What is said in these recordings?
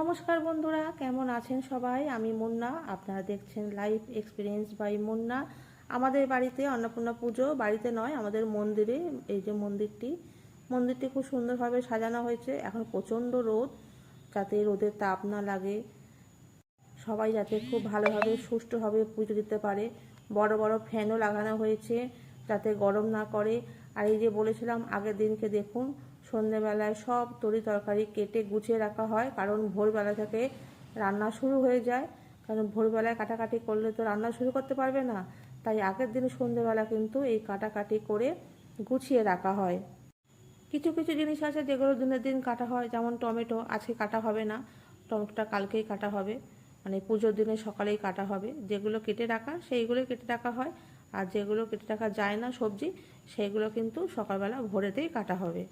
নমস্কার বন্ধুরা, কেমন আছেন সবাই? আমি মুন্না, আপনারা দেখছেন লাইফ এক্সপিরিয়েন্স বাই মুন্না। আমাদের বাড়িতে অন্নপূর্ণা পুজো, বাড়িতে নয়, আমাদের মন্দিরে, এই যে মন্দিরটি। মন্দিরটি খুব সুন্দরভাবে সাজানো হয়েছে। এখন প্রচণ্ড রোদ, যাতে রোদের তাপ না লাগে। সবাই যাতে খুব ভালোভাবে সুষ্ঠুভাবে পুজো দিতে পারে। বড় বড় ফ্যানও লাগানো হয়েছে, যাতে গরম না করে। আর এই যে বলেছিলাম আগের দিনকে দেখুন সন্ধেবেলায় সব তরি তরকারি কেটে গুছিয়ে রাখা হয়, কারণ ভোরবেলা থেকে রান্না শুরু হয়ে যায়। কারণ ভোরবেলায় কাটাকাটি করলে তো রান্না শুরু করতে পারবে না। তাই আগের দিন সন্ধেবেলা কিন্তু এই কাটাকাটি করে গুছিয়ে রাখা হয়। কিছু কিছু জিনিস আছে যেগুলো দিনের দিন কাটা হয়, যেমন টমেটো। আজকে কাটা হবে না, টমেটোটা কালকেই কাটা হবে। মানে পুজোর দিনে সকালেই কাটা হবে। যেগুলো কেটে রাখা, সেইগুলোই কেটে রাখা হয়। আর যেগুলো কেটে রাখা যায় না সবজি, সেইগুলো কিন্তু সকালবেলা ভোরেতেই কাটা হবে।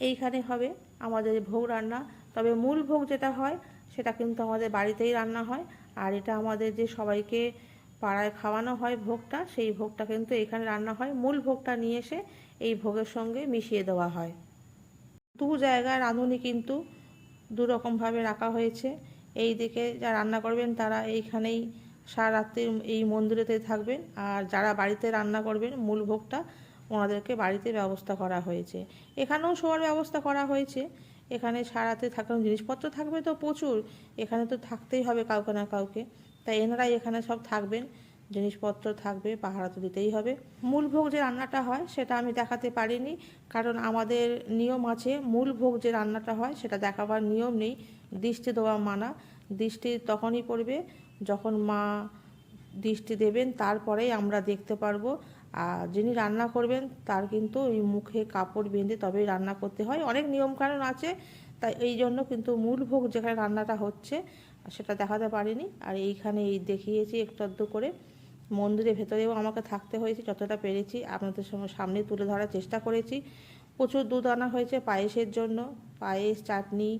এইখানে হবে আমাদের ভোগ রান্না। তবে মূল ভোগ যেটা হয়, সেটা কিন্তু আমাদের বাড়িতেই রান্না হয়। আর এটা আমাদের যে সবাইকে পাড়ায় খাওয়ানো হয় ভোগটা, সেই ভোগটা কিন্তু এখানে রান্না হয়। মূল ভোগটা নিয়ে এসে এই ভোগের সঙ্গে মিশিয়ে দেওয়া হয়। দু জায়গায় রাঁধুনি কিন্তু দু রকমভাবে রাখা হয়েছে। এই দিকে যা রান্না করবেন, তারা এইখানেই সারা রাত্রি এই মন্দিরেতে থাকবেন। আর যারা বাড়িতে রান্না করবেন, মূল ভোগটা ওনাদেরকে বাড়িতে ব্যবস্থা করা হয়েছে। এখানেও শোয়ার ব্যবস্থা করা হয়েছে। এখানে সারাতে থাকার জিনিসপত্র থাকবে তো প্রচুর। এখানে তো থাকতেই হবে কাউকে না কাউকে। তাই এনারাই এখানে সব থাকবেন। জিনিসপত্র থাকবে, পাহারা তো দিতেই হবে। মূল ভোগ যে রান্নাটা হয়, সেটা আমি দেখাতে পারিনি। কারণ আমাদের নিয়ম আছে মূল ভোগ যে রান্নাটা হয়, সেটা দেখাবার নিয়ম নেই। দৃষ্টি দেওয়া মানা। দৃষ্টি তখনই পড়বে যখন মা দৃষ্টি দেবেন, তারপরেই আমরা দেখতে পারব। আর যিনি রান্না করবেন, তার কিন্তু ওই মুখে কাপড় বেঁধে তবেই রান্না করতে হয়। অনেক নিয়মকানুন আছে, তাই এই জন্য কিন্তু মূল ভোগ যেখানে রান্নাটা হচ্ছে, সেটা দেখাতে পারিনি। আর এইখানে এই দেখিয়েছি একটু আধটু করে। মন্দিরের ভেতরেও আমাকে থাকতে হয়েছে, যতটা পেরেছি। আপনাদের সঙ্গে সামনে তুলে ধরার চেষ্টা করেছি। প্রচুর দুধ আনা হয়েছে পায়েসের জন্য। পায়েস, চাটনি,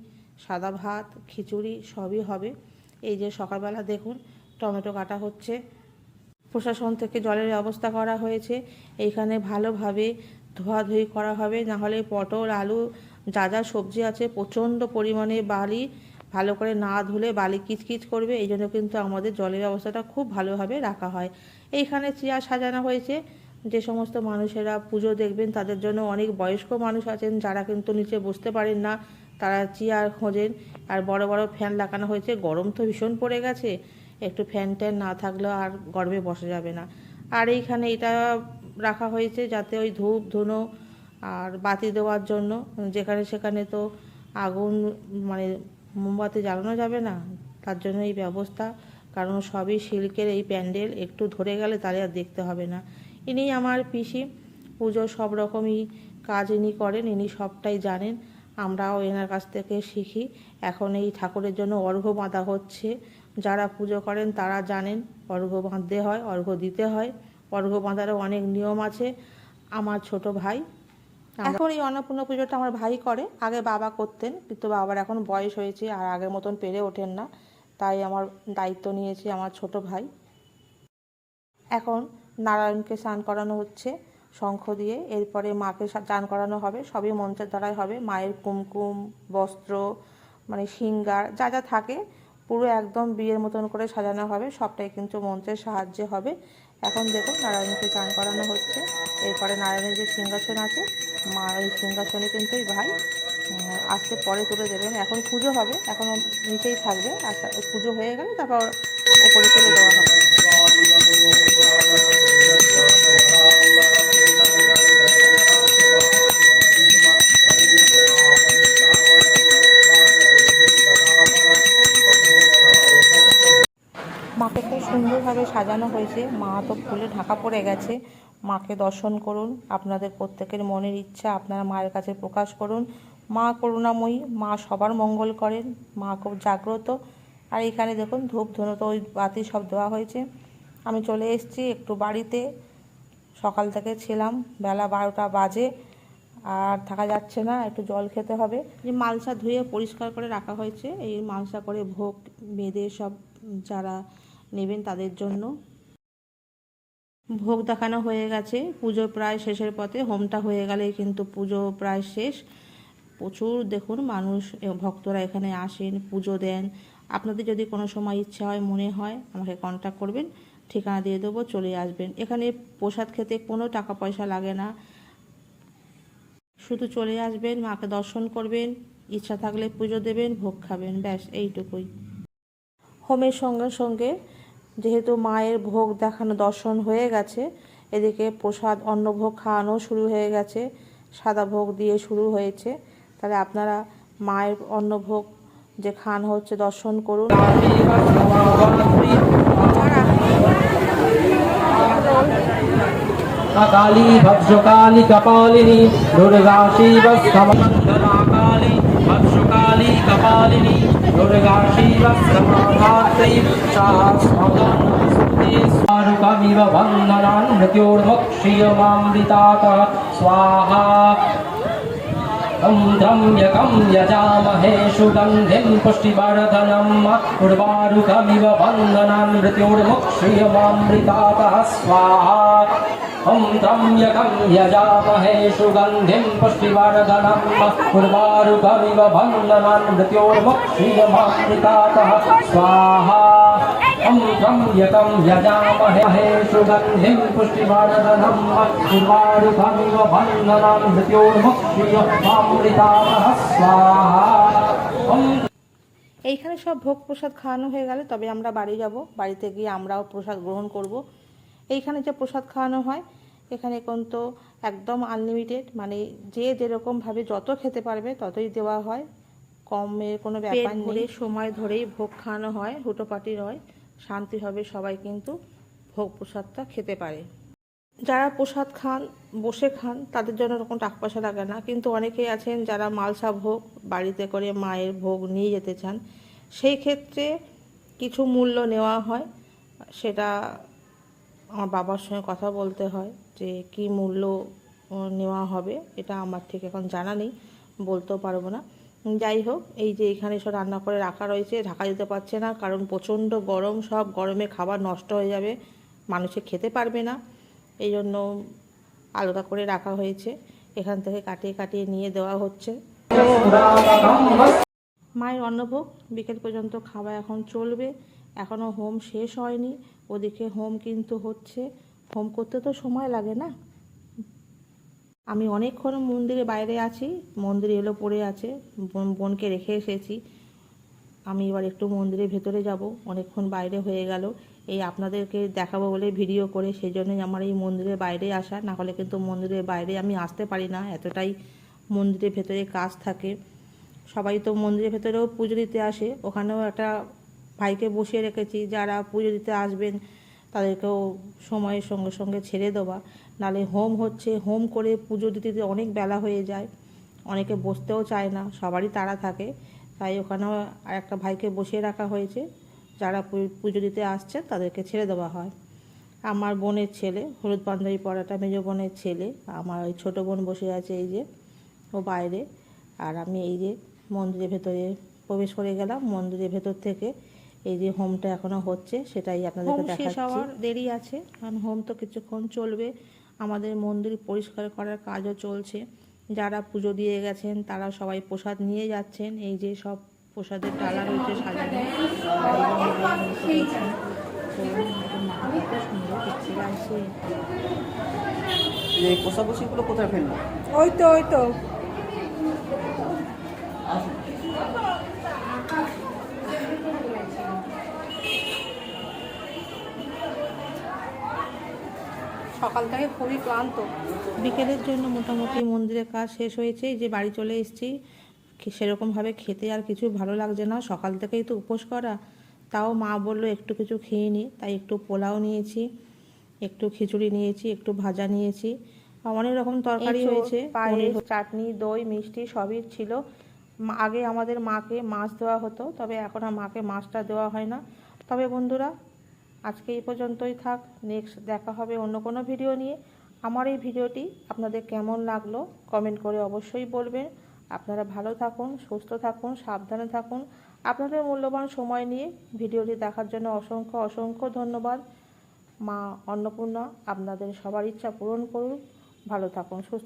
সাদা ভাত, খিচুড়ি সবই হবে। এই যে সকালবেলা দেখুন টমেটো কাটা হচ্ছে। প্রশাসন থেকে জলের ব্যবস্থা করা হয়েছে। এইখানে ভালোভাবে ধোয়াধুয়ি করা হবে নাহলে পটল, আলু, যা যা সবজি আছে, প্রচণ্ড পরিমাণে বালি, ভালো করে না ধুলে বালি কিচকিচ করবে। এই জন্য কিন্তু আমাদের জলের ব্যবস্থাটা খুব ভালোভাবে রাখা হয়। এইখানে চেয়ার সাজানো হয়েছে। যে সমস্ত মানুষেরা পুজো দেখবেন, তাদের জন্য অনেক বয়স্ক মানুষ আছেন, যারা কিন্তু নিচে বসতে পারেন না, তারা চেয়ার খোঁজেন। আর বড় বড় ফ্যান লাগানো হয়েছে। গরম তো ভীষণ পড়ে গেছে। একটু ফ্যান ট্যান না থাকলেও আর গরমে বসা যাবে না। আর এইখানে এটা রাখা হয়েছে যাতে ওই ধূপ, ধুনো আর বাতি দেওয়ার জন্য, যেখানে সেখানে তো আগুন মানে মোমবাতি জ্বালানো যাবে না, তার জন্য এই ব্যবস্থা। কারণ সবই সিল্কের এই প্যান্ডেল, একটু ধরে গেলে তাহলে আর দেখতে হবে না। ইনি আমার পিসি, পুজো সব রকমই কাজ ইনি করেন, ইনি সবটাই জানেন। আমরাও এনার কাছ থেকে শিখি। এখন এই ঠাকুরের জন্য অর্ঘ্য বাঁধা হচ্ছে। যারা পুজো করেন তারা জানেন অর্ঘ্য বাঁধতে হয়, অর্ঘ্য দিতে হয়। অর্ঘ্য বাঁধারও অনেক নিয়ম আছে। আমার ছোট ভাই এখন এই অন্নপূর্ণা পুজোটা আমার ভাই করে। আগে বাবা করতেন, কিন্তু বাবার এখন বয়স হয়েছে আর আগের মতন পেরে ওঠেন না। তাই আমার দায়িত্ব নিয়েছে আমার ছোট ভাই। এখন নারায়ণকে স্নান করানো হচ্ছে, শঙ্খ দিয়ে। এরপরে মাকে স্নান করানো হবে, সবই মঞ্চের দ্বারাই হবে। মায়ের কুমকুম, বস্ত্র মানে সিঙ্গার, যা যা থাকে। পুরো একদম বিয়ের মতন করে সাজানো হবে, সবটাই কিন্তু মন্ত্রের সাহায্যে হবে। এখন দেখুন নারায়ণকে চান করানো হচ্ছে। এরপরে নারায়ণের যে সিংহাসন আছে, মা ওই সিংহাসনে কিন্তু ভাই আসতে পরে তুলে দেবেন। এখন পুজো হবে, এখন নিচেই থাকবে। আর পুজো হয়ে গেলে তারপর ওপরে তুলে দেওয়া হবে। খুব সুন্দরভাবে সাজানো হয়েছে। মা তো ফুলে ঢাকা পড়ে গেছে। মাকে দর্শন করুন। আপনাদের প্রত্যেকের মনের ইচ্ছা আপনারা মায়ের কাছে প্রকাশ করুন। মা করুণাময়ী, মা সবার মঙ্গল করেন, মা খুব জাগ্রত। আর এখানে দেখুন ধূপ তো ওই বাতি সব দেওয়া হয়েছে। আমি চলে এসেছি একটু বাড়িতে। সকাল থেকে ছিলাম, বেলা বারোটা বাজে। আর থাকা যাচ্ছে না, একটু জল খেতে হবে। যে মালসা ধুয়ে পরিষ্কার করে রাখা হয়েছে। এই মালসা করে ভোগ বেঁধে সব যারা নেবেন তাদের জন্য। ভোগ দেখানো হয়ে গেছে। পুজো প্রায় শেষের পথে, হোমটা হয়ে গেলেই কিন্তু পুজো প্রায় শেষ। প্রচুর দেখুন মানুষ ভক্তরা এখানে আসেন, পুজো দেন। আপনাদের যদি কোনো সময় ইচ্ছা হয়, মনে হয়, আমাকে কন্ট্যাক্ট করবেন। ঠিকানা দিয়ে দেবো, চলে আসবেন। এখানে প্রসাদ খেতে কোনো টাকা পয়সা লাগে না। শুধু চলে আসবেন, মাকে দর্শন করবেন, ইচ্ছা থাকলে পুজো দেবেন, ভোগ খাবেন, ব্যাস, এইটুকুই। হোমের সঙ্গে সঙ্গে যেহেতু মায়ের ভোগ দেখানো দর্শন হয়ে গেছে, এদিকে প্রসাদ, অন্নভোগ খাওয়ানো শুরু হয়ে গেছে, সাদা ভোগ দিয়ে শুরু হয়েছে। তাহলে আপনারা মায়ের অন্নভোগ যে খান হচ্ছে দর্শন করুন। কালী ভদ্রকালী, কপালিনী দুর্গা শিব সমন্ধনা भद्रकाली कपालिनी दुर्गा शिव समाधात्रै शास्वतमिव वन्दनान् मृत्योर्मक्षीयमामृतातः स्वाहा तं त्र्यम्बकं यजामहे सुगन्धिं पुष्टिवर्धनम् उर्वारुकमिव वन्दनान् मृत्योर्मुक्षीयमामृतातः स्वाहा ॐ त्र्यम्बकं यजामहे सुगन्धिं पुष्टिवर्धनम् उर्वारुकमिव वन्दनान् मृत्योर्मुक्षीयमामृतातः स्वाहा ॐ त्र्यम्बकं यजामहे सुगन्धिं पुष्टिवर्धनम् उर्वारुकमिव वन्दनान् मृत्योर्मुक्षीयमामृतातः स्वाहा ॐ এইখানে সব ভোগ প্রসাদ খাওয়ানো হয়ে গেলে তবে আমরা বাড়ি যাব বাড়িতে গিয়ে আমরাও প্রসাদ গ্রহণ করব এইখানে যে প্রসাদ খাওয়ানো হয় এখানে কিন্তু একদম আনলিমিটেড মানে যে যেরকমভাবে যত খেতে পারবে ততই দেওয়া হয়। কমের কোনো ব্যাপার নেই। সময় ধরেই ভোগ খাওয়ানো হয় হুটোপাটি হয় শান্তি হবে সবাই কিন্তু ভোগ প্রসাদটা খেতে পারে। যারা প্রসাদ খান বসে খান তাদের জন্য এরকম টাকা পয়সা লাগে না। কিন্তু অনেকেই আছেন যারা মালসা ভোগ বাড়িতে করে মায়ের ভোগ নিয়ে যেতে চান সেই ক্ষেত্রে কিছু মূল্য নেওয়া হয় সেটা আমার বাবার সঙ্গে কথা বলতে হয় যে কি মূল্য নেওয়া হবে, এটা আমার ঠিক এখন জানা নেই, বলতেও পারব না। যাই হোক, এই যে এখানে সব রান্না করে রাখা রয়েছে, ঢাকা দিতে পারছে না, কারণ প্রচণ্ড গরম, সব গরমে খাবার নষ্ট হয়ে যাবে, মানুষে খেতে পারবে না। এই জন্য আলাদা করে রাখা হয়েছে, এখান থেকে কাটিয়ে কাটিয়ে নিয়ে দেওয়া হচ্ছে। মায়ের অন্নভোগ, বিকেল পর্যন্ত খাওয়া এখন চলবে এখনও হোম শেষ হয়নি। ওদিকে হোম কিন্তু হচ্ছে, হোম করতে তো সময় লাগে না। আমি অনেকক্ষণ মন্দিরে বাইরে আছি, মন্দিরে এলো পড়ে আছে, বোন, বোনকে রেখে এসেছি। আমি এবার একটু মন্দিরের ভেতরে যাব, অনেকক্ষণ বাইরে হয়ে গেল। এই আপনাদেরকে দেখাবো বলে ভিডিও করে সেই জন্যই আমার এই মন্দিরের বাইরে আসা, না হলে কিন্তু মন্দিরের বাইরে আমি আসতে পারি না, এতটাই মন্দিরের ভেতরে কাজ থাকে। সবাই তো মন্দিরের ভেতরেও পুজো দিতে আসে, ওখানেও একটা ভাইকে বসিয়ে রেখেছি, যারা পুজো দিতে আসবেন তাদেরকেও সময়ের সঙ্গে সঙ্গে ছেড়ে দেওয়া। নালে হোম হচ্ছে, হোম করে পুজো দিতে দিতে অনেক বেলা হয়ে যায়। অনেকে বসতেও চায় না, সবারই তাড়া থাকে। তাই ওখানেও আর একটা ভাইকে বসিয়ে রাখা হয়েছে। যারা পুজো দিতে আসছে তাদেরকে ছেড়ে দেওয়া হয়। আমার বোনের ছেলে, হলুদ পাঞ্জাবি পরাটা মেজো বোনের ছেলে, আমার ওই ছোটো বোন বসে আছে এই যে, ও বাইরে। আর আমি এই যে মন্দিরের ভেতরে প্রবেশ করে গেলাম, মন্দিরের ভেতর থেকে এই যে হোমটা এখনও হচ্ছে সেটাই আপনাদেরকে দেখাচ্ছি। হওয়ার দেরি আছে কারণ হোম তো কিছুক্ষণ চলবে। আমাদের মন্দির পরিষ্কার করার কাজও চলছে। যারা পুজো দিয়ে গেছেন তারা সবাই প্রসাদ নিয়ে যাচ্ছেন। এই যে সব প্রসাদের ডালা রয়েছে সাজানো। এই পোষাপশিগুলো কোথায় ফেলল? ওই তো ওই তো। সকাল থেকে খুবই ক্লান্ত। বিকেলের জন্য মোটামুটি মন্দিরের কাজ শেষ হয়েছে যে বাড়ি চলে এসেছি। সেরকমভাবে খেতে আর কিছু ভালো লাগছে না। সকাল থেকেই তো উপোস করা। তাও মা বলল একটু কিছু খেয়ে নি। তাই একটু পোলাও নিয়েছি একটু খিচুড়ি নিয়েছি একটু ভাজা নিয়েছি। অনেক রকম তরকারি হয়েছে পায়েস চাটনি দই মিষ্টি সবই ছিল। আগে আমাদের মাকে মাছ দেওয়া হতো তবে এখন আর মাকে মাছটা দেওয়া হয় না। তবে বন্ধুরা আজকে এই পর্যন্তই থাক। নেক্সট দেখা হবে অন্য কোনো ভিডিও নিয়ে। আমার এই ভিডিওটি আপনাদের কেমন লাগল কমেন্ট করে অবশ্যই বলবেন। আপনারা ভালো থাকুন, সুস্থ থাকুন, সাবধানে থাকুন। আপনাদের মূল্যবান সময় নিয়ে ভিডিওটি দেখার জন্য অসংখ্য অসংখ্য ধন্যবাদ। মা অন্নপূর্ণা, আপনাদের সবার ইচ্ছা পূরণ করুন। ভালো থাকুন, সুস্থ